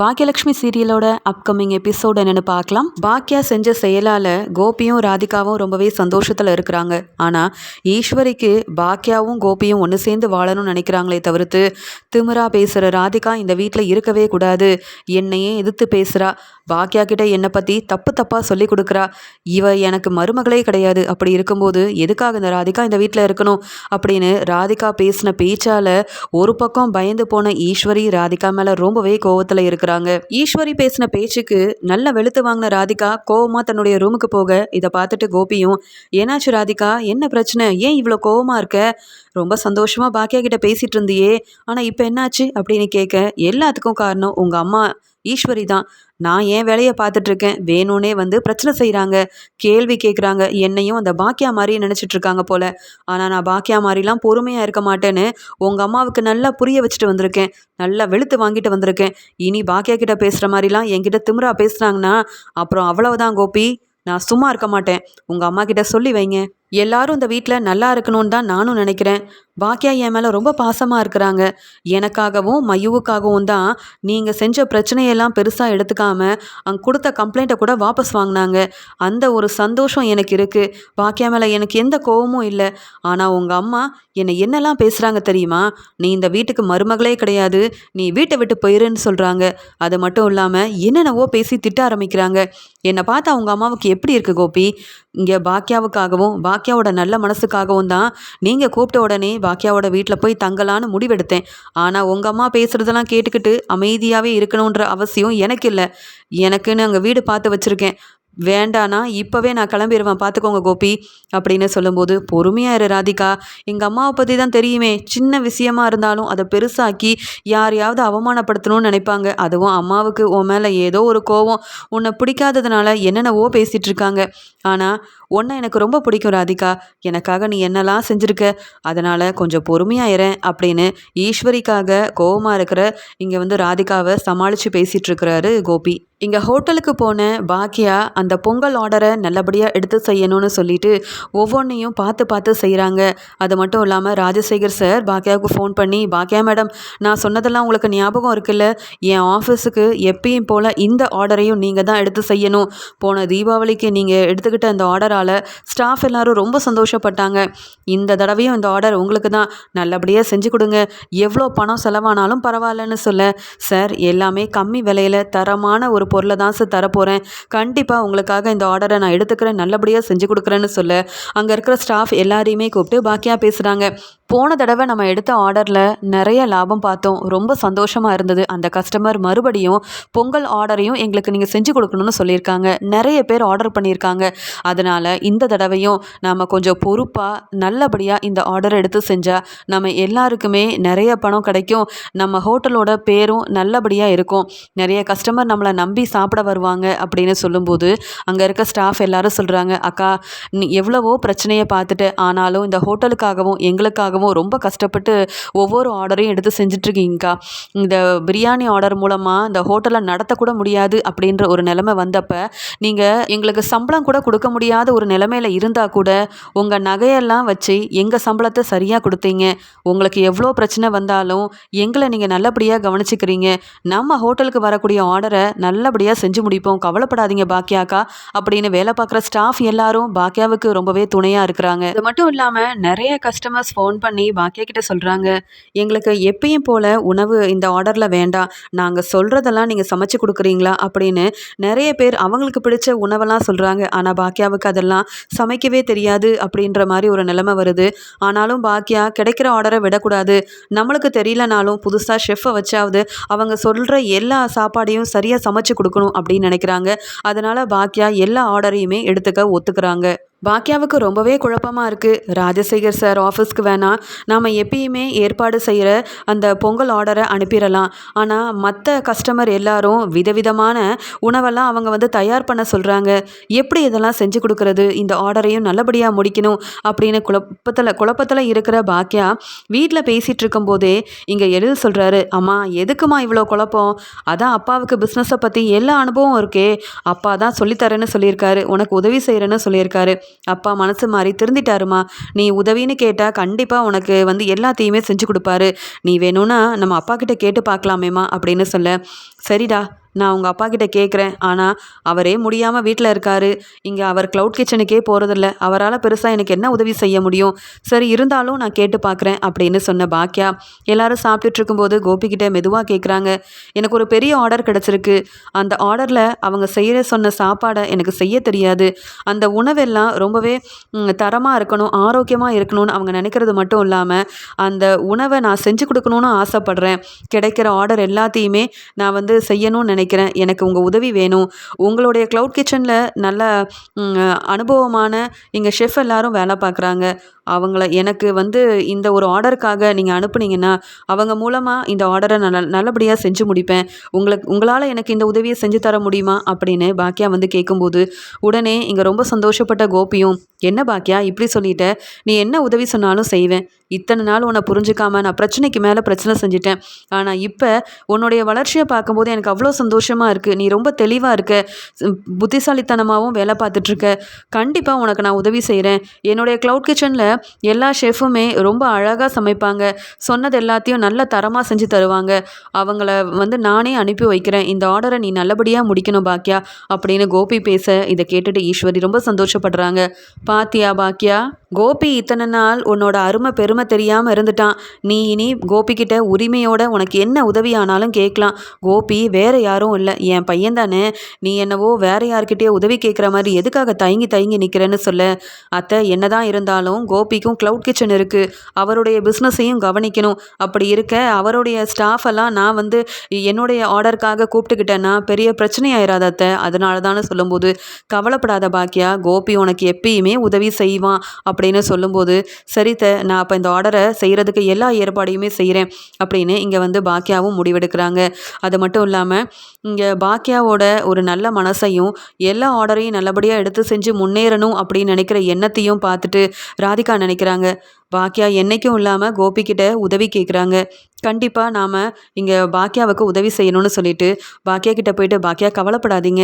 Baakiyalakshmi சீரியலோட upcoming episode என்னன்னு பார்க்கலாம். பாக்கியா செஞ்ச செயலால் கோபியும் ராதிகாவும் ரொம்பவே சந்தோஷத்தில் இருக்கிறாங்க. ஆனால் ஈஸ்வரிக்கு பாக்கியாவும் கோபியும் ஒன்று சேர்ந்து வாழணும்னு நினைக்கிறாங்களே தவிர்த்து திமிரா பேசுகிற ராதிகா இந்த வீட்டில் இருக்கவே கூடாது. என்னையே எதிர்த்து பேசுகிறா பாக்கியா கிட்ட என்னை பற்றி தப்பு தப்பாக சொல்லி கொடுக்குறா. இவ எனக்கு மருமகளே கிடையாது. அப்படி இருக்கும்போது எதுக்காக இந்த ராதிகா இந்த வீட்டில் இருக்கணும்? அப்படின்னு ராதிகா பேசின பேச்சால் ஒரு பக்கம் பயந்து போன ஈஸ்வரி ராதிகா மேலே ரொம்பவே கோவத்தில் இருக்கிறாங்க ஈஸ்வரி பேசின பேச்சுக்கு நல்ல வெளுத்து வாங்கின ராதிகா கோவமாக தன்னுடைய ரூமுக்கு போக இதை பார்த்துட்டு கோபியும் ஏனாச்சு ராதிகா? என்ன பிரச்சனை? ஏன் இவ்வளோ கோவமாக இருக்க? ரொம்ப சந்தோஷமாக பாக்கியா கிட்ட பேசிட்டு இருந்தியே. ஆனால் இப்போ என்னாச்சு? அப்படின்னு கேட்க எல்லாத்துக்கும் காரணம் உங்கள் அம்மா ஈஸ்வரி தான். நான் ஏன் வேலையை பார்த்துட்ருக்கேன்? வேணும்னே வந்து பிரச்சனை செய்கிறாங்க கேள்வி கேட்குறாங்க என்னையும் அந்த பாக்கியா மாதிரி நினச்சிட்டு இருக்காங்க போல். ஆனால் நான் பாக்கியா மாதிரிலாம் பொறுமையாக இருக்க மாட்டேன்னு உங்கள் அம்மாவுக்கு நல்லா புரிய வச்சுட்டு வந்திருக்கேன். நல்லா வெளுத்து வாங்கிட்டு வந்திருக்கேன். இனி பாக்கியா கிட்ட பேசுகிற மாதிரிலாம் என்கிட்ட திமிரா பேசுனாங்கன்னா அப்புறம் அவ்வளவுதான் கோபி. நான் சும்மா இருக்க மாட்டேன். உங்கள் அம்மா கிட்ட சொல்லி வைங்க. எல்லாரும் இந்த வீட்டில் நல்லா இருக்கணும்னு தான் நானும் நினைக்கிறேன். பாக்கியா என் மேலே ரொம்ப பாசமாக இருக்கிறாங்க. எனக்காகவும் மயுவுக்காகவும் தான் நீங்கள் செஞ்ச பிரச்சனையெல்லாம் பெருசாக எடுத்துக்காம அங்கே கொடுத்த கம்ப்ளைண்ட்டை கூட வாபஸ் வாங்கினாங்க. அந்த ஒரு சந்தோஷம் எனக்கு இருக்குது பாக்கியா மேலே எனக்கு எந்த கோபமும் இல்லை. ஆனால் உங்கள் அம்மா என்னை என்னெல்லாம் பேசுகிறாங்க தெரியுமா? நீ இந்த வீட்டுக்கு மருமகளே கிடையாது. நீ வீட்டை விட்டு போயிருன்னு சொல்கிறாங்க அது மட்டும் இல்லாமல் என்னென்னவோ பேசி திட்ட ஆரம்பிக்கிறாங்க. என்னை பார்த்தா அவங்க அம்மாவுக்கு எப்படி இருக்குது கோபி? இங்கே பாக்கியாவுக்காகவும் பாக்கியாவோட நல்ல மனசுக்காகவும் தான் நீங்கள் கூப்பிட்ட உடனே பாக்கியாவோட வீட்டில் போய் தங்கலான்னு முடிவெடுத்தேன். ஆனால் உங்கள் அம்மா பேசுகிறதெல்லாம் கேட்டுக்கிட்டு அமைதியாகவே இருக்கணுன்ற அவசியம் எனக்கு இல்லை. எனக்குன்னு அங்கே வீடு பார்த்து வச்சுருக்கேன். வேண்டானா இப்போவே நான் கிளம்பிடுவேன் பார்த்துக்கோங்க கோபி அப்படின்னு சொல்லும்போது பொறுமையாக இரு ராதிகா. எங்கள் அம்மாவை பற்றி தான் தெரியுமே. சின்ன விஷயமா இருந்தாலும் அதை பெருசாக்கி யாரையாவது அவமானப்படுத்தணும்னு நினைப்பாங்க. அதுவும் அம்மாவுக்கு உன் மேலே ஏதோ ஒரு கோவம் உன்னை பிடிக்காததுனால என்னென்னவோ பேசிகிட்டு இருக்காங்க. ஆனால் உன்னை எனக்கு ரொம்ப பிடிக்கும் ராதிகா. எனக்காக நீ என்னெல்லாம் செஞ்சுருக்க? அதனால் கொஞ்சம் பொறுமையாக அப்படின்னு ஈஸ்வரிக்காக கோவமாக இருக்கிற இங்கே வந்து ராதிகாவை சமாளித்து பேசிகிட்டு இருக்கிறாரு கோபி. இங்கே ஹோட்டலுக்கு போன பாக்கியா அந்த பொங்கல் ஆர்டரை நல்லபடியாக எடுத்து செய்யணும்னு சொல்லிட்டு ஒவ்வொன்றையும் பார்த்து பார்த்து செய்கிறாங்க அது மட்டும் இல்லாமல் ராஜசேகர் சார் பாக்கியாவுக்கு ஃபோன் பண்ணி பாக்கியா மேடம் நான் சொன்னதெல்லாம் உங்களுக்கு ஞாபகம் இருக்குல்ல? என் ஆஃபீஸுக்கு எப்பயும் போல் இந்த ஆர்டரையும் நீங்கள் தான் எடுத்து செய்யணும். போன தீபாவளிக்கு நீங்கள் எடுத்துக்கிட்ட அந்த ஆர்டரால் ஸ்டாஃப் எல்லோரும் ரொம்ப சந்தோஷப்பட்டாங்க. இந்த தடவையும் இந்த ஆர்டர் உங்களுக்கு தான். நல்லபடியாக செஞ்சு கொடுங்க. எவ்வளோ பணம் செலவானாலும் பரவாயில்லன்னு சொல்ல. சார் எல்லாமே கம்மி விலையில் தரமான ஒரு பொருளை தான் சார் தரப்போகிறேன் கண்டிப்பாக உங்களுக்காக இந்த ஆர்டரை நான் எடுத்துக்கிறேன். நல்லபடியாக செஞ்சு கொடுக்குறேன்னு சொல்ல அங்கே இருக்கிற ஸ்டாஃப் எல்லாரையுமே கூப்பிட்டு பாக்கியாக பேசுகிறாங்க போன தடவை நம்ம எடுத்த ஆர்டரில் நிறைய லாபம் பார்த்தோம். ரொம்ப சந்தோஷமாக இருந்தது. அந்த கஸ்டமர் மறுபடியும் பொங்கல் ஆர்டரையும் எங்களுக்கு நீங்கள் செஞ்சு கொடுக்கணும்னு சொல்லியிருக்காங்க. நிறைய பேர் ஆர்டர் பண்ணியிருக்காங்க. அதனால் இந்த தடவையும் நாம் கொஞ்சம் பொறுப்பாக நல்லபடியாக இந்த ஆர்டர் எடுத்து செஞ்சால் நம்ம எல்லாருக்குமே நிறைய பணம் கிடைக்கும். நம்ம ஹோட்டலோட பேரும் நல்லபடியாக இருக்கும். நிறைய கஸ்டமர் நம்மளை நம்பி சாப்பிட வருவாங்க அப்படின்னு சொல்லும்போது அங்கே இருக்க ஸ்டாஃப் எல்லாரும் சொல்கிறாங்க அக்கா நீ எவ்வளவோ பிரச்சனையை பார்த்துட்டு ஆனாலும் இந்த ஹோட்டலுக்காகவும் எங்களுக்காகவும் ரொம்ப கஷ்டப்பட்டு ஒவ்வொரு ஆர்டரையும் எடுத்து செஞ்சிட்ருக்கீங்கக்கா. இந்த பிரியாணி ஆர்டர் மூலமாக இந்த ஹோட்டலை நடத்தக்கூட முடியாது அப்படின்ற ஒரு நிலமை வந்தப்போ நீங்கள் எங்களுக்கு சம்பளம் கூட கொடுக்க முடியாத ஒரு நிலைமையில் இருந்தால் கூட உங்கள் நகையெல்லாம் வச்சு எங்கள் சம்பளத்தை சரியாக கொடுத்தீங்க? உங்களுக்கு எவ்வளோ பிரச்சனை வந்தாலும் எங்களை நீங்கள் நல்லபடியாக கவனிச்சுக்கிறீங்க. நம்ம ஹோட்டலுக்கு வரக்கூடிய ஆர்டரை நல்லபடியாக செஞ்சு முடிப்போம். கவலைப்படாதீங்க பாக்கியாக்கா அப்படின்னு வேலை பார்க்குற ஸ்டாஃப் எல்லாரும் பாக்கியாவுக்கு ரொம்பவே துணையாக இருக்கிறாங்க. இது மட்டும் இல்லாமல் நிறைய கஸ்டமர்ஸ் ஃபோன் பண்ணி பாக்கியா கிட்ட சொல்கிறாங்க எங்களுக்கு எப்பயும் போல் உணவு இந்த ஆர்டரில் வேண்டாம். நாங்கள் சொல்கிறதெல்லாம் நீங்கள் சமைச்சு கொடுக்குறீங்களா? அப்படின்னு நிறைய பேர் அவங்களுக்கு பிடிச்ச உணவெல்லாம் சொல்கிறாங்க ஆனால் பாக்கியாவுக்கு அதெல்லாம் சமைக்கவே தெரியாது அப்படின்ற மாதிரி ஒரு நிலைமை வருது. ஆனாலும் பாக்கியா கிடைக்கிற ஆர்டரை விடக்கூடாது. நம்மளுக்கு தெரியலனாலும் புதுசாக ஷெஃப்பை வச்சாவது அவங்க சொல்கிற எல்லா சாப்பாடையும் சரியாக சமைச்சு கொடுக்கணும் அப்படின்னு நினைக்கிறாங்க. அதனால் பாக்கியா எல்லா ஆர்டரையுமே எடுத்துக்க ஒத்துக்கிறாங்க. பாக்கியாவுக்கு ரொம்பவே குழப்பமாக இருக்குது ராஜசேகர் சார் ஆஃபீஸ்க்கு வேணாம் நாம் எப்பயுமே ஏற்பாடு செய்கிற அந்த பொங்கல் ஆர்டரை அனுப்பிடலாம். ஆனால் மற்ற கஸ்டமர் எல்லாரும் விதவிதமான உணவெல்லாம் அவங்க வந்து தயார் பண்ண சொல்கிறாங்க எப்படி இதெல்லாம் செஞ்சு கொடுக்குறது? இந்த ஆர்டரையும் நல்லபடியாக முடிக்கணும் அப்படின்னு குழப்பத்தில் குழப்பத்தில் இருக்கிற பாக்கியா வீட்டில் பேசிகிட்டு இருக்கும்போதே இங்கே எழில் சொல்கிறாரு அம்மா எதுக்குமா இவ்வளோ குழப்பம்? அதான் அப்பாவுக்கு பிஸ்னஸை பற்றி எல்லா அனுபவம் இருக்கே. அப்பா தான் சொல்லித்தரேன்னு சொல்லியிருக்காரு. உனக்கு உதவி செய்கிறேன்னு சொல்லியிருக்காரு. அப்பா மனசு மாறி திருந்திட்டாருமா. நீ உதவின்னு கேட்டால் கண்டிப்பாக உனக்கு வந்து எல்லாத்தையுமே செஞ்சு கொடுப்பாரு. நீ வேணும்னா நம்ம அப்பா கிட்ட கேட்டு பார்க்கலாமேம்மா அப்படின்னு சொல்ல. சரிடா. நான் உங்கள் அப்பா கிட்ட கேட்குறேன் ஆனால் அவரே முடியாமல் வீட்டில் இருக்காரு. இங்கே அவர் க்ளவுட் கிச்சனுக்கே போகிறதில்ல அவரால் பெருசாக எனக்கு என்ன உதவி செய்ய முடியும்? சரி இருந்தாலும் நான் கேட்டு பார்க்குறேன் அப்படின்னு சொன்ன பாக்கியா எல்லாரும் சாப்பிட்டுட்டு இருக்கும்போது கோபிக்கிட்ட மெதுவாக கேட்குறாங்க எனக்கு ஒரு பெரிய ஆர்டர் கிடச்சிருக்கு. அந்த ஆர்டரில் அவங்க செய்கிற சொன்ன சாப்பாடை எனக்கு செய்ய தெரியாது. அந்த உணவெல்லாம் ரொம்பவே தரமாக இருக்கணும் ஆரோக்கியமாக இருக்கணும்னு அவங்க நினைக்கிறது மட்டும் இல்லாமல் அந்த உணவை நான் செஞ்சு கொடுக்கணும்னு ஆசைப்பட்றேன். கிடைக்கிற ஆர்டர் எல்லாத்தையுமே நான் வந்து செய்யணும்னு நினைக்கிறேன். நினைக்கிறேன். எனக்கு உங்கள் உதவி வேணும். உங்களுடைய க்ளவுட் கிச்சனில் நல்ல அனுபவமான இங்கே ஷெஃப் எல்லாரும் வேலை பார்க்குறாங்க. அவங்கள எனக்கு வந்து இந்த ஒரு ஆர்டருக்காக நீங்கள் அனுப்புனீங்கன்னா அவங்க மூலமாக இந்த ஆர்டரை நான் நல்லபடியாக செஞ்சு முடிப்பேன். உங்களுக்கு உங்களால் எனக்கு இந்த உதவியை செஞ்சு தர முடியுமா? அப்படின்னு பாக்கியா வந்து கேட்கும்போது உடனே இங்கே ரொம்ப சந்தோஷப்பட்ட கோபியும் என்ன பாக்கியா இப்படி சொல்லிட்ட? நீ என்ன உதவி சொன்னாலும் செய்வேன். இத்தனை நாள் உன்னை புரிஞ்சுக்காம நான் பிரச்சனைக்கு மேலே பிரச்சனை செஞ்சுட்டேன். ஆனால் இப்போ உன்னுடைய வளர்ச்சியை பார்க்கும்போது எனக்கு அவ்வளோ சந்தோஷமாக இருக்குது நீ ரொம்ப தெளிவாக இருக்க. புத்திசாலித்தனமாகவும் வேலை பார்த்துட்ருக்க கண்டிப்பாக உனக்கு நான் உதவி செய்கிறேன் என்னுடைய க்ளவுட் கிச்சனில் எல்லா ஷெஃபுமே ரொம்ப அழகாக சமைப்பாங்க. சொன்னது எல்லாத்தையும் நல்ல தரமாக செஞ்சு தருவாங்க. அவங்கள வந்து நானே அனுப்பி வைக்கிறேன். இந்த ஆர்டரை நீ நல்லபடியாக முடிக்கணும் பாக்கியா அப்படின்னு கோபி பேச இதை கேட்டுட்டு ஈஸ்வரி ரொம்ப சந்தோஷப்படுறாங்க. பாத்தியா பாக்கியா கோபி இத்தனை நாள் உன்னோட அருமை பெருமை தெரியாமல் இருந்துட்டான். நீ இனி கோபிக்கிட்ட உரிமையோட உனக்கு என்ன உதவி ஆனாலும் கேட்கலாம். கோபி வேற யாரும் இல்லை. என் பையன் தானே. நீ என்னவோ வேற யார்கிட்டயே உதவி கேட்குற மாதிரி எதுக்காக தயங்கி தயங்கி நிற்கிறேன்னு சொல்ல. அத்தை என்னதான் இருந்தாலும் கோபிக்கும் க்ளவுட் கிச்சன் இருக்குது அவருடைய பிஸ்னஸையும் கவனிக்கணும். அப்படி இருக்க அவருடைய ஸ்டாஃப் எல்லாம் நான் வந்து என்னுடைய ஆர்டருக்காக கூப்பிட்டுக்கிட்டேன்னா பெரிய பிரச்சனை ஆயிராத அத்தை. அதனால தானே சொல்லும்போது கவலைப்படாத பாக்கியா கோபி உனக்கு எப்பயுமே உதவி செய்வான். அப்படின்னு சொல்லும்போது சரித்த நான் அப்போ இந்த ஆர்டரை செய்கிறதுக்கு எல்லா ஏற்பாடையுமே செய்கிறேன் அப்படின்னு இங்கே வந்து பாக்கியாவும் முடிவெடுக்கிறாங்க. அது மட்டும் இல்லாமல் இங்கே பாக்கியாவோட ஒரு நல்ல மனசையும் எல்லா ஆர்டரையும் நல்லபடியாக எடுத்து செஞ்சு முன்னேறணும் அப்படின்னு நினைக்கிற எண்ணத்தையும் பார்த்துட்டு ராதிகா நினைக்கிறாங்க. பாக்கியா என்றைக்கும் இல்லாமல் கோபிக்கிட்ட உதவி கேட்குறாங்க கண்டிப்பாக நாம் இங்கே பாக்கியாவுக்கு உதவி செய்யணும்னு சொல்லிட்டு பாக்கியா கிட்டே போயிட்டு பாக்கியா கவலைப்படாதீங்க.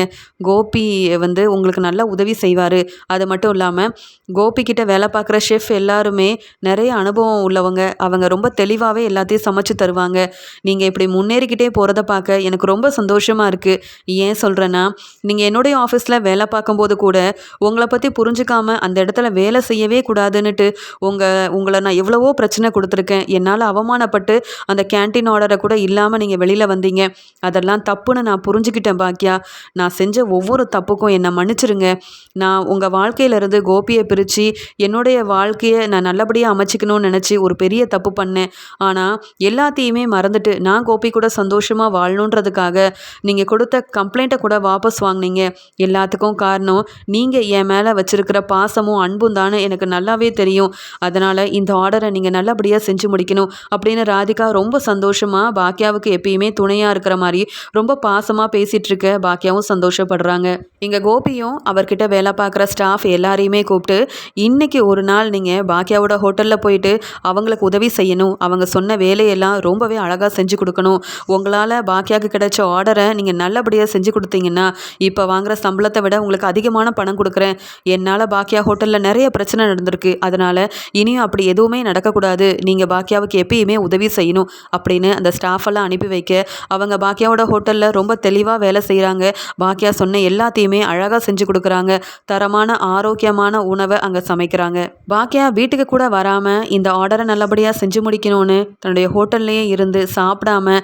கோபி வந்து உங்களுக்கு நல்லா உதவி செய்வார். அது மட்டும் இல்லாமல் கோபி கிட்ட வேலை பார்க்குற ஷெஃப் எல்லாருமே நிறைய அனுபவம் உள்ளவங்க. அவங்க ரொம்ப தெளிவாகவே எல்லாத்தையும் சமைச்சு தருவாங்க. நீங்கள் இப்படி முன்னேறிக்கிட்டே போகிறத பார்க்க எனக்கு ரொம்ப சந்தோஷமாக இருக்குது ஏன் சொல்கிறேன்னா நீங்கள் என்னுடைய ஆஃபீஸில் வேலை பார்க்கும்போது கூட உங்களை பற்றி புரிஞ்சுக்காமல் அந்த இடத்துல வேலை செய்யவே கூடாதுன்னுட்டு உங்கள் உங்களை நான் எவ்வளவோ பிரச்சனை கொடுத்துருக்கேன். என்னால் அவமானப்பட்டு அந்த கேன்டீன் ஆர்டரை கூட இல்லாமல் நீங்கள் வெளியில் வந்தீங்க. அதெல்லாம் தப்புன்னு நான் புரிஞ்சுக்கிட்டேன் பாக்கியா நான் செஞ்ச ஒவ்வொரு தப்புக்கும் என்னை மன்னிச்சிருங்க. நான் உங்கள் வாழ்க்கையிலேருந்து கோபியை பிரித்து என்னுடைய வாழ்க்கையை நான் நல்லபடியாக அமைச்சிக்கணும்னு நினச்சி ஒரு பெரிய தப்பு பண்ணேன். ஆனால் எல்லாத்தையுமே மறந்துட்டு நான் கோபி கூட சந்தோஷமாக வாழணுன்றதுக்காக நீங்கள் கொடுத்த கம்ப்ளைண்ட்டை கூட வாபஸ் வாங்கினீங்க. எல்லாத்துக்கும் காரணம் நீங்கள் என் மேலே வச்சுருக்கிற பாசமும் அன்பும் தானே எனக்கு நல்லாவே தெரியும். அதனால் இந்த ஆர்டரை நீங்கள் நல்லபடியாக செஞ்சு முடிக்கணும் அப்படின்னு ராதிகா ரொம்ப சந்தோஷமாக பாக்கியாவுக்கு எப்பயுமே துணையாக இருக்கிற மாதிரி ரொம்ப பாசமாக பேசிகிட்டு இருக்க பாக்கியாவும் சந்தோஷப்படுறாங்க. இங்கே கோபியும் அவர்கிட்ட வேலை பார்க்குற ஸ்டாஃப் எல்லாரையுமே கூப்பிட்டு இன்றைக்கி ஒரு நாள் நீங்கள் பாக்கியாவோட ஹோட்டலில் போயிட்டு அவங்களுக்கு உதவி செய்யணும். அவங்க சொன்ன வேலையெல்லாம் ரொம்பவே அழகாக செஞ்சு கொடுக்கணும். உங்களால் பாக்கியாவுக்கு கிடைச்ச ஆர்டரை நீங்கள் நல்லபடியாக செஞ்சு கொடுத்தீங்கன்னா இப்போ வாங்குகிற சம்பளத்தை விட உங்களுக்கு அதிகமான பணம் கொடுக்குறேன். என்னால் பாக்கியா ஹோட்டலில் நிறைய பிரச்சனை நடந்திருக்கு. அதனால் இனியும் அப்படி எதுவுமே நடக்கக்கூடாது. நீங்கள் பாக்கியாவுக்கு எப்பயுமே உதவி செய்யணும். அப்படின்னு அந்த ஸ்டாஃப் எல்லாம் அனுப்பி வைக்க அவங்க பாக்கியாவோட ஹோட்டலில் ரொம்ப தெளிவாக வேலை செய்கிறாங்க பாக்கியா சொன்ன எல்லாத்தையுமே அழகாக செஞ்சு கொடுக்குறாங்க. தரமான ஆரோக்கியமான உணவை அங்கே சமைக்கிறாங்க. பாக்கியா வீட்டுக்கு கூட வராமல் இந்த ஆர்டரை நல்லபடியாக செஞ்சு முடிக்கணும்னு தன்னுடைய ஹோட்டல்லையே இருந்து சாப்பிடாம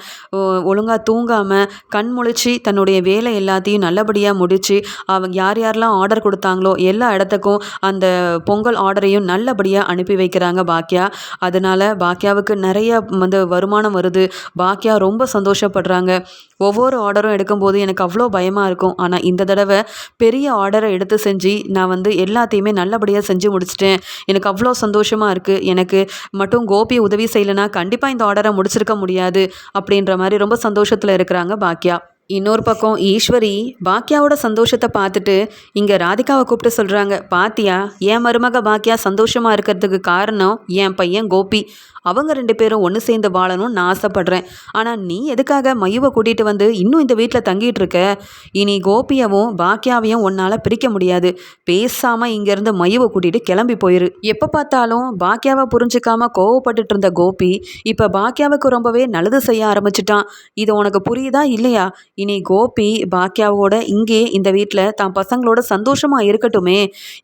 ஒழுங்காக தூங்காமல் கண் முழிச்சு தன்னுடைய வேலை எல்லாத்தையும் நல்லபடியாக முடித்து அவங்க யார் யாரெல்லாம் ஆர்டர் கொடுத்தாங்களோ எல்லா இடத்துக்கும் அந்த பொங்கல் ஆர்டரையும் நல்லபடியாக அனுப்பி வைக்கிறாங்க பாக்கியா அதனால் பாக்கியாவுக்கு நிறைய வந்து வருமானம் வருது. பாக்கியா ரொம்ப சந்தோஷப்படுறாங்க. ஒவ்வொரு ஆர்டரும் எடுக்கும்போது எனக்கு அவ்வளோ பயமாக இருக்கும். ஆனால் இந்த தடவை பெரிய ஆர்டரை எடுத்து செஞ்சு நான் வந்து எல்லாத்தையுமே நல்லபடியாக செஞ்சு முடிச்சிட்டேன். எனக்கு அவ்வளோ சந்தோஷமாக இருக்குது எனக்கு மட்டும் கோபி உதவி செய்யலைன்னா கண்டிப்பாக இந்த ஆர்டரை முடிச்சிருக்க முடியாது. அப்படின்ற மாதிரி ரொம்ப சந்தோஷத்தில் இருக்கிறாங்க பாக்கியா இன்னொரு பக்கம் ஈஸ்வரி பாக்கியாவோட சந்தோஷத்தை பார்த்துட்டு இங்கே ராதிகாவை கூப்பிட்டு சொல்கிறாங்க பாத்தியா என் மருமக பாக்கியா சந்தோஷமாக இருக்கிறதுக்கு காரணம் என் பையன் கோபி. அவங்க ரெண்டு பேரும் ஒன்று சேர்ந்து வாழணும்னு நான் ஆசைப்பட்றேன். ஆனால் நீ எதுக்காக மையுவை கூட்டிகிட்டு வந்து இன்னும் இந்த வீட்டில் தங்கிட்டு இருக்க? இனி கோபியவும் பாக்கியாவையும் உன்னால் பிரிக்க முடியாது. பேசாமல் இங்கேருந்து மையுவை கூட்டிகிட்டு கிளம்பி போயிரு. எப்போ பார்த்தாலும் பாக்கியாவை புரிஞ்சிக்காமல் கோவப்பட்டுட்டு இருந்த கோபி இப்போ பாக்கியாவுக்கு ரொம்பவே நல்லது செய்ய ஆரம்பிச்சிட்டான். இது உனக்கு புரியுதா இல்லையா? இனி கோபி பாக்கியாவோட இங்கே இந்த வீட்டில் தான் பசங்களோட சந்தோஷமாக இருக்கட்டுமே.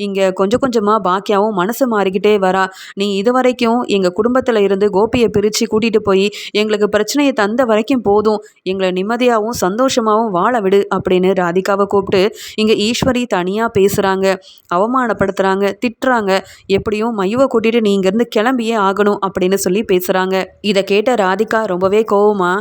இங்கே கொஞ்சம் கொஞ்சமாக பாக்கியாவும் மனசு மாறிக்கிட்டே வரா. நீ இது வரைக்கும் எங்கள் குடும்பத்தில் இருந்து கோபியை பிரித்து கூட்டிகிட்டு போய் எங்களுக்கு பிரச்சனையை தந்த வரைக்கும் போதும். எங்களை நிம்மதியாகவும் சந்தோஷமாகவும் வாழ விடு அப்படின்னு ராதிகாவை கூப்பிட்டு இங்கே ஈஸ்வரி தனியாக பேசுகிறாங்க அவமானப்படுத்துகிறாங்க திட்டுறாங்க. எப்படியும் மையுவை கூட்டிகிட்டு நீ இங்கேருந்து கிளம்பியே ஆகணும் அப்படின்னு சொல்லி பேசுகிறாங்க இதை கேட்ட ராதிகா ரொம்பவே கோவமா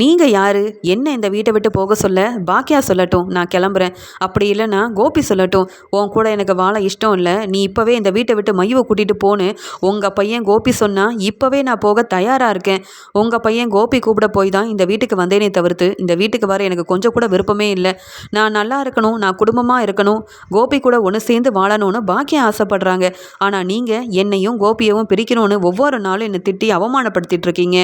நீங்கள் யார்? என்ன இந்த வீட்டை விட்டு போக சொல்ல பாக்கியா சொல்லட்டும் நான் கிளம்புறேன். அப்படி இல்லைன்னா கோபி சொல்லட்டும் உன் கூட எனக்கு வாழ இஷ்டம் இல்லை. நீ இப்போவே இந்த வீட்டை விட்டு மையுவை கூட்டிகிட்டு போன்னு. உங்கள் பையன் கோபி சொன்னால் இப்போவே நான் போக தயாராக இருக்கேன். உங்கள் பையன் கோபி கூப்பிட போய் தான் இந்த வீட்டுக்கு வந்தேனே தவிர்த்து இந்த வீட்டுக்கு வர எனக்கு கொஞ்சம் கூட விருப்பமே இல்லை. நான் நல்லா இருக்கணும் நான் குடும்பமாக இருக்கணும் கோபி கூட ஒன்று சேர்ந்து வாழணும்னு பாக்கியம் ஆசைப்படுறாங்க. ஆனால் நீங்கள் என்னையும் கோபியவும் பிரிக்கணும்னு ஒவ்வொரு நாளும் என்னை திட்டி அவமானப்படுத்திட்டு இருக்கீங்க.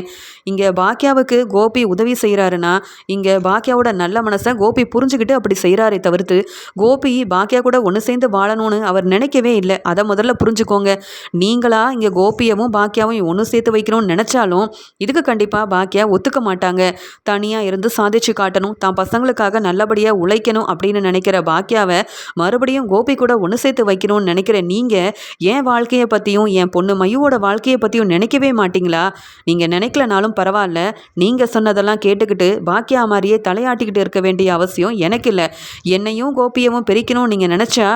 இங்கே பாக்கியாவுக்கு கோபி உதவி செய்கிறாருன்னா இங்கே பாக்கியாவோட நல்ல மனசை கோபி புரிஞ்சுக்கிட்டு அப்படி செய்கிறாரே தவிர்த்து கோபி பாக்கியா கூட ஒன்று சேர்ந்து வாழணும்னு அவர் நினைக்கவே இல்லை. அதை முதல்ல புரிஞ்சுக்கோங்க. நீங்களா இங்கே கோபியவும் பாக்கியாவும் ஒன்று சேர்த்து வைக்கணும்னு நினச்சாலும் இதுக்கு கண்டிப்பாக பாக்கியா ஒத்துக்க மாட்டாங்க. தனியாக இருந்து சாதிச்சு காட்டணும் தான் பசங்களுக்காக நல்லபடியாக உழைக்கணும் அப்படின்னு நினைக்கிற பாக்கியாவை மறுபடியும் கோபி கூட ஒன்று சேர்த்து வைக்கணும்னு நினைக்கிற நீங்கள் என் வாழ்க்கையை பற்றியும் என் பொண்ணு மையோட வாழ்க்கையை பற்றியும் நினைக்கவே மாட்டிங்களா? நீங்கள் நினைக்கலனாலும் பரவாயில்ல. நீங்கள் சொன்னதெல்லாம் கேட்டுக்கிட்டு பாக்கியா மாதிரியே பாராட்டிக்கிட்டு இருக்க வேண்டிய அவசியம் எனக்கு இல்லை. என்னையும் கோபியமும் பிரிக்கணும்னு நீங்கள் நினச்சா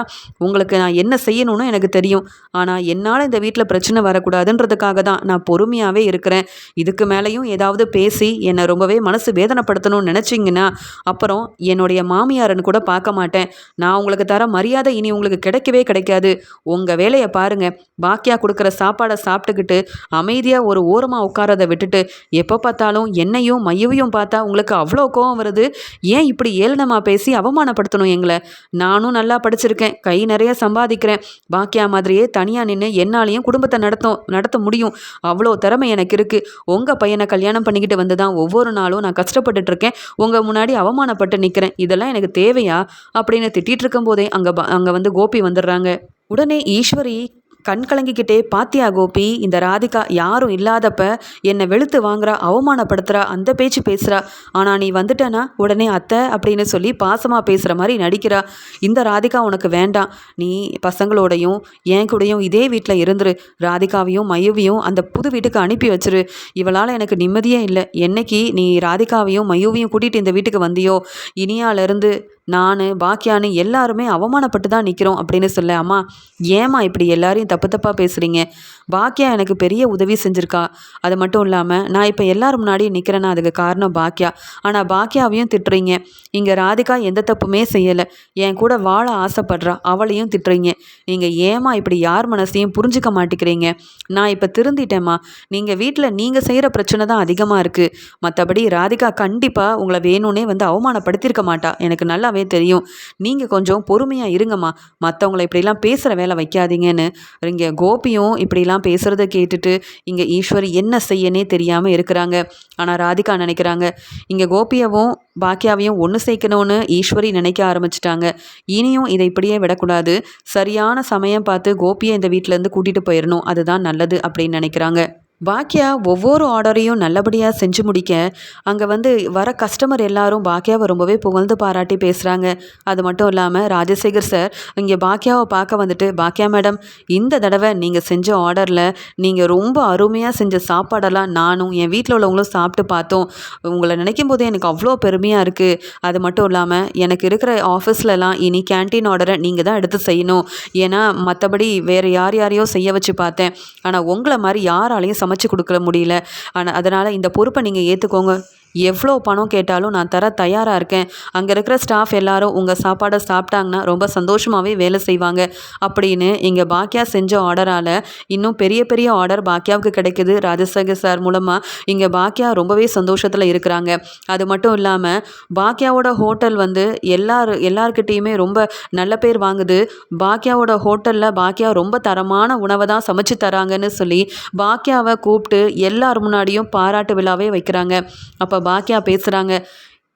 உங்களுக்கு நான் என்ன செய்யணும்னு எனக்கு தெரியும். ஆனால் என்னால் இந்த வீட்டில் பிரச்சனை வரக்கூடாதுன்றதுக்காக தான் நான் பொறுமையாகவே இருக்கிறேன். இதுக்கு மேலேயும் ஏதாவது பேசி என்னை ரொம்பவே மனசு வேதனைப்படுத்தணும்னு நினச்சிங்கன்னா அப்புறம் என்னுடைய மாமியாரன்னு கூட பார்க்க மாட்டேன். நான் உங்களுக்கு தர மரியாதை இனி உங்களுக்கு கிடைக்கவே கிடைக்காது. உங்கள் வேலையை பாருங்கள் பாக்கியா கொடுக்குற சாப்பாடை சாப்பிட்டுக்கிட்டு அமைதியாக ஒரு ஓரமாக உட்காரதை விட்டுட்டு எப்போ பார்த்தாலும் என்னையும் மையவையும் பார்த்தா உங்களுக்கு அவ்வளோ கோவம் வருது. ஏன் இப்படி ஏளனமாக பேசி அவமானப்படுத்தணும் எங்களை? நானும் நல்லா படிச்சிருக்கேன். கை நிறைய சம்பாதிக்கிறேன். பாக்கியா மாதிரியே தனியாக நின்று என்னாலையும் குடும்பத்தை நடத்தும் நடத்த முடியும். அவ்வளோ திறமை எனக்கு இருக்குது உங்கள் பையனை கல்யாணம் பண்ணிக்கிட்டு வந்து தான் ஒவ்வொரு நாளும் நான் கஷ்டப்பட்டுட்டு இருக்கேன். உங்கள் முன்னாடி அவமானப்பட்டு நிற்கிறேன் இதெல்லாம் எனக்கு தேவையா? அப்படின்னு திட்டிகிட்டு இருக்கும்போதே அங்கே அங்கே வந்து கோபி வந்துடுறாங்க. உடனே ஈஸ்வரி கண் கலங்கிக்கிட்டே பாத்தியா கோபி இந்த ராதிகா யாரும் இல்லாதப்ப என்னை வெளுத்து வாங்குறா அவமானப்படுத்துகிறா அந்த பேச்சு பேசுகிறா ஆனால் நீ வந்துட்டனா உடனே அத்தை அப்படின்னு சொல்லி பாசமாக பேசுகிற மாதிரி நடிக்கிறா. இந்த ராதிகா உனக்கு வேண்டாம். நீ பசங்களோடையும் என் கூடயும் இதே வீட்டில் இருந்துரு. ராதிகாவையும் மையுவையும் அந்த புது வீட்டுக்கு அனுப்பி வச்சிரு. இவளால் எனக்கு நிம்மதியே இல்லை. என்னைக்கு நீ ராதிகாவையும் மயுவையும் கூட்டிகிட்டு இந்த வீட்டுக்கு வந்தியோ? இனியாலேருந்து நான் பாக்கியானு எல்லாருமே அவமானப்பட்டு தான் நிற்கிறோம் அப்படின்னு சொல்ல அம்மா ஏம்மா இப்படி எல்லாரையும் தப்பு தப்பாக பேசுகிறீங்க பாக்கியா எனக்கு பெரிய உதவி செஞ்சுருக்கா. அது மட்டும் இல்லாமல் நான் இப்போ எல்லார் முன்னாடியும் நிற்கிறேன்னா அதுக்கு காரணம் பாக்கியா ஆனால் பாக்கியாவையும் திட்டுறீங்க. இங்கே ராதிகா எந்த தப்புமே செய்யலை. என் கூட வாழ ஆசைப்படுறா. அவளையும் திட்டுறீங்க. நீங்கள் ஏமா இப்படி யார் மனசையும் புரிஞ்சுக்க மாட்டேங்கிறீங்க? நான் இப்போ திருந்திட்டேம்மா. நீங்கள் வீட்டில் நீங்கள் செய்கிற பிரச்சனை தான் அதிகமாக இருக்குது மற்றபடி ராதிகா கண்டிப்பாக உங்களை வேணும்னே வந்து அவமானப்படுத்தியிருக்க மாட்டா. எனக்கு நல்லாவே தெரியும். நீங்கள் கொஞ்சம் பொறுமையாக இருங்கம்மா. மற்றவங்களை இப்படிலாம் பேசுகிற வேலை வைக்காதீங்கன்னு. இங்கே கோபியும் இப்படிலாம் பேசுகிறத கேட்டுட்டு இங்கே ஈஸ்வரி என்ன செய்யனே தெரியாமல் இருக்கிறாங்க. ஆனால் ராதிகா நினைக்கிறாங்க இங்கே கோபியவும் பாக்கியாவையும் ஒன்று சேர்க்கணும்னு ஈஸ்வரி நினைக்க ஆரம்பிச்சிட்டாங்க. இனியும் இதை இப்படியே விடக்கூடாது. சரியான சமயம் பார்த்து கோபியை இந்த வீட்டிலேருந்து கூட்டிகிட்டு போயிடணும் அதுதான் நல்லது அப்படின்னு நினைக்கிறாங்க. பாக்கியா ஒவ்வொரு ஆர்டரையும் நல்லபடியாக செஞ்சு முடிக்க அங்கே வந்து வர கஸ்டமர் எல்லாரும் பாக்கியாவை ரொம்பவே புகழ்ந்து பாராட்டி பேசுகிறாங்க அது மட்டும் இல்லாமல் ராஜசேகர் சார் இங்கே பாக்கியாவை பார்க்க வந்துட்டு பாக்கியா மேடம் இந்த தடவை நீங்கள் செஞ்ச ஆர்டரில் நீங்கள் ரொம்ப அருமையாக செஞ்ச சாப்பாடெல்லாம் நானும் என் வீட்டில் உள்ளவங்களும் சாப்பிட்டு பார்த்தோம். உங்களை நினைக்கும் போதே எனக்கு அவ்வளோ பெருமையாக இருக்குது அது மட்டும் இல்லாமல் எனக்கு இருக்கிற ஆஃபீஸ்லலாம் இனி கேன்டீன் ஆர்டரை நீங்கள் தான் எடுத்து செய்யணும். ஏன்னா மற்றபடி வேறு யார் யாரையோ செய்ய வச்சு பார்த்தேன். ஆனால் உங்களை மாதிரி யாராலையும் சமைச்சு கொடுக்க முடியல. ஆனால் அதனால் இந்த பொறுப்பை நீங்கள் ஏற்றுக்கோங்க எவ்வளோ பணம் கேட்டாலும் நான் தர தயாராக இருக்கேன். அங்கே இருக்கிற ஸ்டாஃப் எல்லாரும் உங்கள் சாப்பாடை சாப்பிட்டாங்கன்னா ரொம்ப சந்தோஷமாகவே வேலை செய்வாங்க. அப்படின்னு இங்கே பாக்கியா செஞ்ச ஆர்டரால் இன்னும் பெரிய பெரிய ஆர்டர் பாக்கியாவுக்கு கிடைக்குது. ராஜசேகர் சார் மூலமாக இங்கே பாக்கியா ரொம்பவே சந்தோஷத்தில் இருக்கிறாங்க. அது மட்டும் இல்லாமல் பாக்கியாவோட ஹோட்டல் வந்து எல்லார் எல்லார்கிட்டேயுமே ரொம்ப நல்ல பேர் வாங்குது. பாக்கியாவோட ஹோட்டலில் பாக்கியா ரொம்ப தரமான உணவை தான் சமைச்சு தராங்கன்னு சொல்லி பாக்கியாவை கூப்பிட்டு எல்லார் முன்னாடியும் பாராட்டு விழாவே வைக்கிறாங்க. அப்போ பாக்கியா பேசுகிறாங்க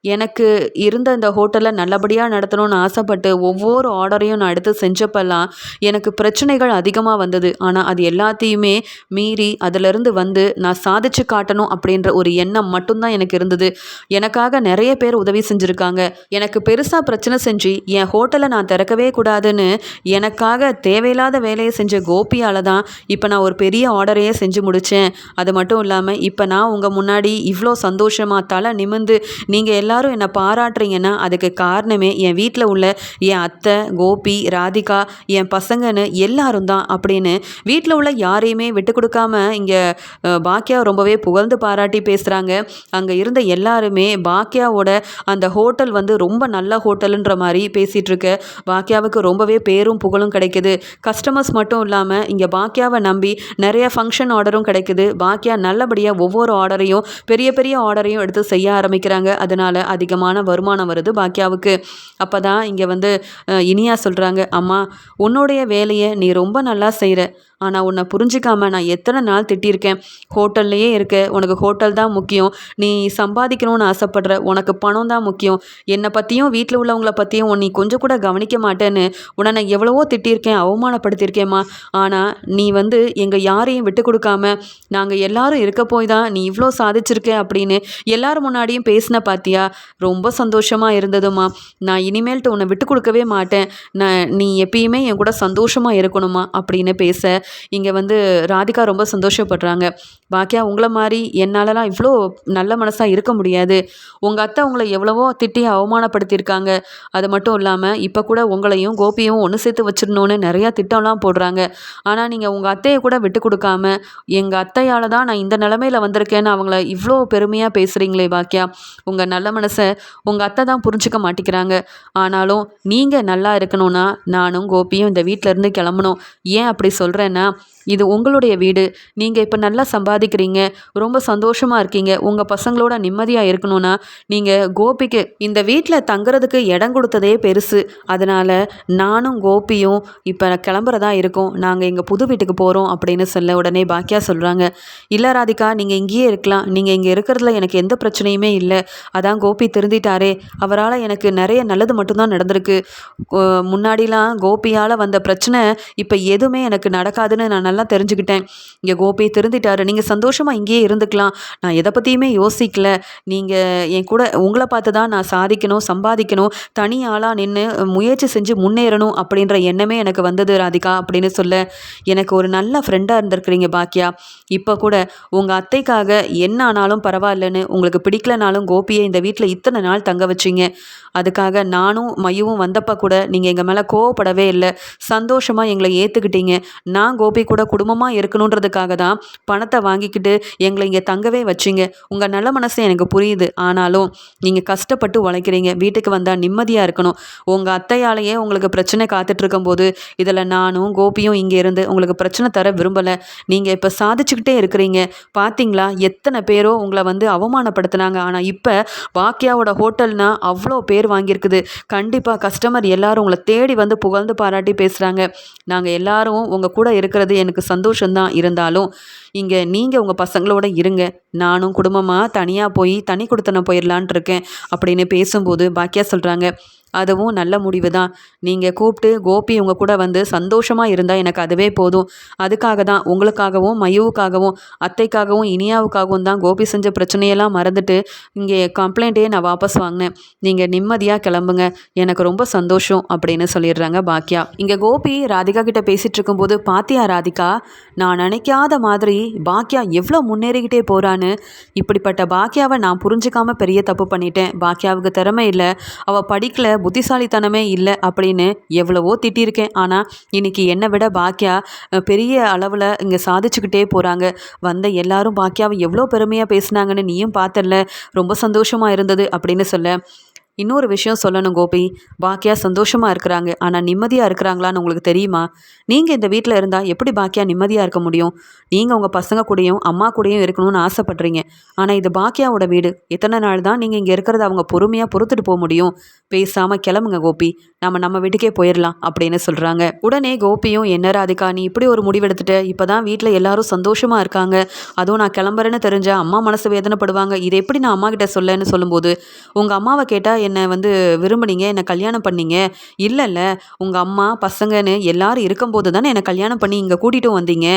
எனக்கு இருந்த இந்த ஹோட்டலில் நல்லபடியாக நடத்தணும்னு ஆசைப்பட்டு ஒவ்வொரு ஆர்டரையும் நான் எடுத்து செஞ்சப்பெல்லாம் எனக்கு பிரச்சனைகள் அதிகமாக வந்தது. ஆனால் அது எல்லாத்தையுமே மீறி அதிலிருந்து வந்து நான் சாதிச்சு காட்டணும் அப்படின்ற ஒரு எண்ணம் மட்டும்தான் எனக்கு இருந்தது. எனக்காக நிறைய பேர் உதவி செஞ்சுருக்காங்க. எனக்கு பெருசாக பிரச்சனை செஞ்சு என் ஹோட்டலை நான் திறக்கவே கூடாதுன்னு எனக்காக தேவையில்லாத வேலையை செஞ்ச கோபியால் தான் இப்போ நான் ஒரு பெரிய ஆர்டரையே செஞ்சு முடித்தேன் அது மட்டும் இல்லாமல் இப்போ நான் உங்கள் முன்னாடி இவ்வளோ சந்தோஷமாக தலை நிமிந்து நீங்கள் எல்லா எல்லாரும் என்னை பாராட்டுறீங்கன்னா அதுக்கு காரணமே என் வீட்டில் உள்ள என் அத்தை கோபி ராதிகா என் பசங்கன்னு எல்லாரும் தான். அப்படின்னு வீட்டில் உள்ள யாரையுமே விட்டு கொடுக்காம இங்கே பாக்கியா ரொம்பவே புகழ்ந்து பாராட்டி பேசுகிறாங்க அங்கே இருந்த எல்லாருமே பாக்கியாவோட அந்த ஹோட்டல் வந்து ரொம்ப நல்ல ஹோட்டலுன்ற மாதிரி பேசிகிட்ருக்க பாக்கியாவுக்கு ரொம்பவே பேரும் புகழும் கிடைக்குது. கஸ்டமர்ஸ் மட்டும் இல்லாமல் இங்கே பாக்கியாவை நம்பி நிறைய ஃபங்க்ஷன் ஆர்டரும் கிடைக்குது. பாக்கியா நல்லபடியாக ஒவ்வொரு ஆர்டரையும் பெரிய பெரிய ஆர்டரையும் எடுத்து செய்ய ஆரம்பிக்கிறாங்க. அதனால் அதிகமான வருமானம் வருது பாக்கியாவுக்கு அப்போ தான் இங்கே வந்து இனியா சொல்கிறாங்க அம்மா உன்னுடைய வேலையை நீ ரொம்ப நல்லா செய்கிற ஆனால் உன்னை புரிஞ்சிக்காம நான் எத்தனை நாள் திட்டியிருக்கேன் ஹோட்டல்லையே இருக்க உனக்கு ஹோட்டல் தான் முக்கியம். நீ சம்பாதிக்கணும்னு ஆசைப்படுற உனக்கு பணம் தான் முக்கியம். என்னை பற்றியும் வீட்டில் உள்ளவங்கள பற்றியும் நீ கொஞ்சம் கூட கவனிக்க மாட்டேன்னு உன்னை நான் எவ்வளவோ திட்டியிருக்கேன் அவமானப்படுத்தியிருக்கேம்மா ஆனால் நீ வந்து எங்கள் யாரையும் விட்டு கொடுக்காம நாங்கள் எல்லாரும் இருக்க போய் தான் நீ இவ்வளோ சாதிச்சிருக்க அப்படின்னு எல்லாரும் முன்னாடியும் பேசின பார்த்தியா ரொம்ப சந்தோஷமாக இருந்ததுமா நான் இனிமேல்ட்டு உன்னை விட்டு கொடுக்கவே மாட்டேன். நான் நீ எப்பயுமே என் கூட சந்தோஷமாக இருக்கணுமா அப்படின்னு பேச இங்கே வந்து ராதிகா ரொம்ப சந்தோஷப்படுறாங்க. பாக்கியா உங்களை மாதிரி என்னாலலாம் இவ்வளோ நல்ல மனசாக இருக்க முடியாது. உங்கள் அத்தை உங்களை எவ்வளவோ திட்டி அவமானப்படுத்தியிருக்காங்க. அது மட்டும் இல்லாமல் இப்போ கூட உங்களையும் கோபியும் ஒன்று சேர்த்து வச்சிடணுன்னு நிறையா திட்டம்லாம் போடுறாங்க. ஆனால் நீங்கள் உங்கள் அத்தையை கூட விட்டு கொடுக்காம எங்கள் அத்தையால் தான் நான் இந்த நிலமையில் வந்திருக்கேன்னு அவங்கள இவ்வளோ பெருமையாக பேசுகிறீங்களே பாக்கியா. உங்கள் நல்ல மனசை உங்கள் அத்தை தான் புரிஞ்சிக்க மாட்டேங்கிறாங்க. ஆனாலும் நீங்கள் நல்லா இருக்கணும்னா நானும் கோபியும் இந்த வீட்டிலேருந்து கிளம்பணும். ஏன் அப்படி சொல்கிறேன்னா இது உங்களுடைய வீடு. நீங்கள் இப்போ நல்லா சம்பாதிக்கிறீங்க. ரொம்ப சந்தோஷமாக இருக்கீங்க. உங்கள் பசங்களோட நிம்மதியாக இருக்கணும்னா நீங்கள் கோபிக்கு இந்த வீட்டில் தங்குறதுக்கு இடம் கொடுத்ததே பெருசு. அதனால் நானும் கோபியும் இப்போ கிளம்புறதா இருக்கோம். நாங்கள் எங்கள் புது வீட்டுக்கு போகிறோம் அப்படின்னு சொல்ல உடனே பாக்கியா சொல்கிறாங்க இல்லை ராதிகா நீங்கள் இங்கேயே இருக்கலாம். நீங்கள் இங்கே இருக்கிறதுல எனக்கு எந்த பிரச்சனையுமே இல்லை. அதான் கோபி திருந்திட்டாரே. அவரால் எனக்கு நிறைய நல்லது மட்டும்தான் நடந்திருக்கு. முன்னாடிலாம் கோபியால் வந்த பிரச்சனை இப்போ எதுவுமே எனக்கு நடக்காதுன்னு நான் நல்லா தெரிஞ்சுக்கிட்டேன். இங்கே கோபி திருந்திட்டாரு. நீங்கள் சந்தோஷமாக இங்கேயே இருந்துக்கலாம். நான் எதை பற்றியுமே யோசிக்கல. நீங்கள் என் கூட உங்களை பார்த்து தான் நான் சாதிக்கணும் சம்பாதிக்கணும் தனி ஆளாக நின்று முயற்சி செஞ்சு முன்னேறணும் அப்படின்ற எண்ணமே எனக்கு வந்தது ராதிகா அப்படின்னு சொல்ல. எனக்கு ஒரு நல்ல ஃப்ரெண்டாக இருந்திருக்கிறீங்க பாக்கியா இப்போ கூட உங்கள் அத்தைக்காக என்ன ஆனாலும் பரவாயில்லன்னு உங்களுக்கு பிடிக்கலனாலும் கோபியை இந்த வீட்டில் இத்தனை நாள் தங்க வச்சிங்க. அதுக்காக நானும் மையவும் வந்தப்போ கூட நீங்கள் எங்கள் மேலே கோவப்படவே இல்லை. சந்தோஷமாக எங்களை ஏற்றுக்கிட்டீங்க நான் கோபி கூட குடும்பமாக இருக்கணுன்றதுக்காக தான் பணத்தை வாங்கிக்கிட்டு எங்களை இங்கே தங்கவே வச்சிங்க. உங்கள் நல்ல மனசு எனக்கு புரியுது. ஆனாலும் நீங்கள் கஷ்டப்பட்டு உழைக்கிறீங்க. வீட்டுக்கு வந்தால் நிம்மதியாக இருக்கணும். உங்கள் அத்தையாலேயே உங்களுக்கு பிரச்சனை காத்துட்ருக்கும் போது இதில் நானும் கோபியும் இங்கே இருந்து உங்களுக்கு பிரச்சனை தர விரும்பலை. நீங்கள் இப்போ சாதிச்சுக்கிட்டே இருக்கிறீங்க. பார்த்தீங்களா எத்தனை பேரோ உங்களை வந்து அவமானப்படுத்தினாங்க. ஆனால் இப்போ பாக்கியாவோட ஹோட்டல்னால் அவ்வளோ பேர் வாங்கியிருக்குது. கண்டிப்பாக கஸ்டமர் எல்லாரும் உங்களை தேடி வந்து புகழ்ந்து பாராட்டி பேசுகிறாங்க நாங்கள் எல்லாரும் உங்கள் கூட இருக்கிறது எனக்கு சந்தோஷம்தான் இருந்தாலும் இங்கே நீங்கள் உங்கள் பசங்களோட இருங்க. நானும் குடும்பமாக தனியாக போய் தனி கொடுத்தன போயிடலான் இருக்கேன். அப்படின்னு பேசும்போது பாக்கியா சொல்கிறாங்க அதுவும் நல்ல முடிவு தான். நீங்கள் கூப்பிட்டு கோபி உங்கள் கூட வந்து சந்தோஷமாக இருந்தால் எனக்கு அதுவே போதும். அதுக்காக தான் உங்களுக்காகவும் மயுவுக்காகவும் அத்தைக்காகவும் இனியாவுக்காகவும் தான் கோபி செஞ்ச பிரச்சனையெல்லாம் மறந்துட்டு இங்கே கம்ப்ளைண்ட்டே நான் வாபஸ் வாங்கினேன். நீங்கள் நிம்மதியாக கிளம்புங்க. எனக்கு ரொம்ப சந்தோஷம் அப்படின்னு சொல்லிடுறாங்க பாக்கியா இங்கே கோபி ராதிகா கிட்ட பேசிகிட்டு இருக்கும்போது பாத்தியா ராதிகா நான் நினைக்காத மாதிரி பாக்கியா எவ்வளோ முன்னேறிக்கிட்டே போகிறான்னு இப்படிப்பட்ட பாக்கியாவை நான் புரிஞ்சுக்காம பெரிய தப்பு பண்ணிட்டேன். பாக்கியாவுக்கு திறமை இல்லை. அவள் படிக்கல புத்திசாலித்தனமே இல்லை அப்படின்னு எவ்வளவோ திட்டியிருக்கேன். ஆனால் இன்னைக்கு என்னை விட பாக்கியா பெரிய அளவில் இங்கே சாதிச்சுக்கிட்டே போகிறாங்க வந்த எல்லாரும் பாக்கியாவை எவ்வளோ பெருமையாக பேசுனாங்கன்னு நீயும் பார்த்தல ரொம்ப சந்தோஷமாக இருந்தது அப்படின்னு சொல்ல. இன்னொரு விஷயம் சொல்லணும் கோபி. பாக்கியா சந்தோஷமாக இருக்கிறாங்க. ஆனால் நிம்மதியாக இருக்கிறாங்களான்னு உங்களுக்கு தெரியுமா? நீங்கள் இந்த வீட்டில் இருந்தால் எப்படி பாக்கியா நிம்மதியாக இருக்க முடியும்? நீங்கள் உங்கள் பசங்க கூடயும் அம்மா கூடயும் இருக்கணும்னு ஆசைப்படுறீங்க. ஆனால் இது பாக்கியாவோட வீடு. எத்தனை நாள் தான் நீங்கள் இங்கே இருக்கிறத அவங்க பொறுமையாக பொறுத்துட்டு போக முடியும்? பேசாமல் கிளம்புங்க கோபி. நம்ம நம்ம வீட்டுக்கே போயிடலாம் அப்படின்னு சொல்கிறாங்க உடனே கோபியும் என்ன ராதிகா நீ இப்படி ஒரு முடிவெடுத்துட்ட இப்போ தான் வீட்டில் எல்லாரும் சந்தோஷமாக இருக்காங்க. அதுவும் நான் கிளம்புறேன்னு தெரிஞ்சால் அம்மா மனசு வேதனைப்படுவாங்க. இதை எப்படி நான் அம்மா கிட்ட சொல்லன்னு சொல்லும்போது உங்கள் அம்மாவை கேட்டால் என்னை வந்து விரும்புனீங்க என்னை கல்யாணம் பண்ணீங்க. இல்லைல்ல உங்கள் அம்மா பசங்கன்னு எல்லாரும் இருக்கும்போது தானே என்னை கல்யாணம் பண்ணி இங்கே கூட்டிகிட்டு வந்தீங்க.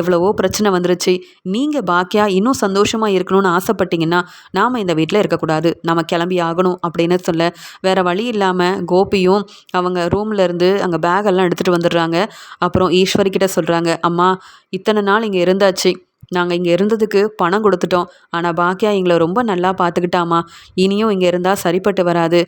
எவ்வளவோ பிரச்சனை வந்துருச்சு. நீங்கள் பாக்கியா இன்னும் சந்தோஷமாக இருக்கணும்னு ஆசைப்பட்டீங்கன்னா நாம் இந்த வீட்டில் இருக்கக்கூடாது. நம்ம கிளம்பி ஆகணும் அப்படின்னு சொல்ல. வேறு வழி இல்லாமல் கோபியும் அவங்க ரூமில் இருந்து அங்கே பேக் எல்லாம் எடுத்துகிட்டு வந்துடுறாங்க. அப்புறம் ஈஸ்வரி கிட்ட சொல்கிறாங்க அம்மா இத்தனை நாள் இங்கே இருந்தாச்சு. நாங்கள் இங்கே இருந்ததுக்கு பணம் கொடுத்துட்டோம். ஆனால் பாக்கியா எங்களை ரொம்ப நல்லா பார்த்துக்கிட்டாமா இனியும் இங்கே இருந்தால் சரிப்பட்டு வராது.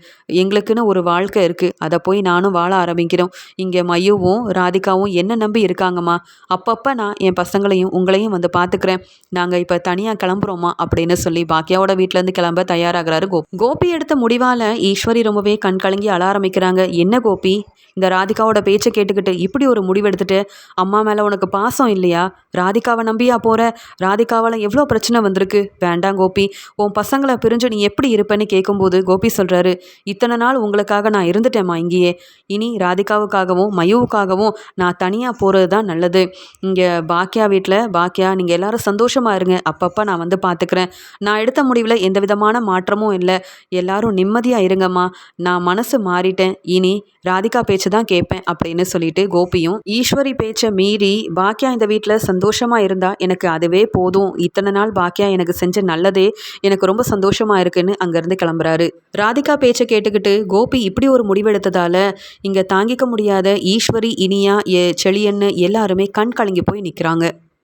எங்களுக்குன்னு ஒரு வாழ்க்கை இருக்குது அதை போய் நானும் வாழ ஆரம்பிக்கிறோம். இங்கே மையுவும் ராதிகாவும் என்ன நம்பி இருக்காங்கம்மா? அப்பப்போ நான் என் பசங்களையும் உங்களையும் வந்து பார்த்துக்கிறேன் நாங்கள் இப்போ தனியாக கிளம்புறோமா? அப்படின்னு சொல்லி பாக்கியாவோட வீட்டிலேருந்து கிளம்ப தயாராகிறாரு கோபி கோபி எடுத்த முடிவால் ஈஸ்வரி ரொம்பவே கண் கலங்கி அழ ஆரம்பிக்கிறாங்க. என்ன கோபி? இந்த ராதிகாவோட பேச்சை கேட்டுக்கிட்டு இப்படி ஒரு முடிவெடுத்துட்டு அம்மா மேலே உனக்கு பாசம் இல்லையா? ராதிகாவை நம்பியா போகிற ராதிகாவால் எவ்வளோ பிரச்சனை வந்திருக்கு? வேண்டாம் கோபி. உன் பசங்களை பிரிஞ்சு நீ எப்படி இருப்பேன்னு கேட்கும்போது கோபி சொல்கிறாரு இத்தனை நாள் உங்களுக்காக நான் இருந்துட்டேம்மா இங்கேயே. இனி ராதிகாவுக்காகவும் மயுவுக்காகவும் நான் தனியாக போகிறது தான் நல்லது. இங்கே பாக்கியா வீட்டில் பாக்கியா நீங்கள் எல்லாரும் சந்தோஷமாக இருங்க. அப்பப்போ நான் வந்து பார்த்துக்கிறேன் நான் எடுத்த முடிவில் எந்த விதமான மாற்றமும் இல்லை. எல்லாரும் நிம்மதியாக இருங்கம்மா. நான் மனசு மாறிட்டேன். இனி ராதிகா பேச்சு தான் கேட்பேன் அப்படின்னு சொல்லிட்டு கோபியும் ஈஸ்வரி பேச்சை மீறி பாக்கியா இந்த வீட்டில் சந்தோஷமாக இருந்தால் எனக்கு அதுவே போதும். இத்தனை நாள் பாக்கியா எனக்கு செஞ்ச நல்லதே எனக்கு ரொம்ப சந்தோஷமாக இருக்குன்னு அங்கேருந்து கிளம்புறாரு. ராதிகா பேச்சை கேட்டுக்கிட்டு கோபி இப்படி ஒரு முடிவெடுத்ததால இங்கே தாங்கிக்க முடியாத ஈஸ்வரி இனியா எ செளியன்னு எல்லாருமே கண் கலங்கி போய் நிற்கிறாங்க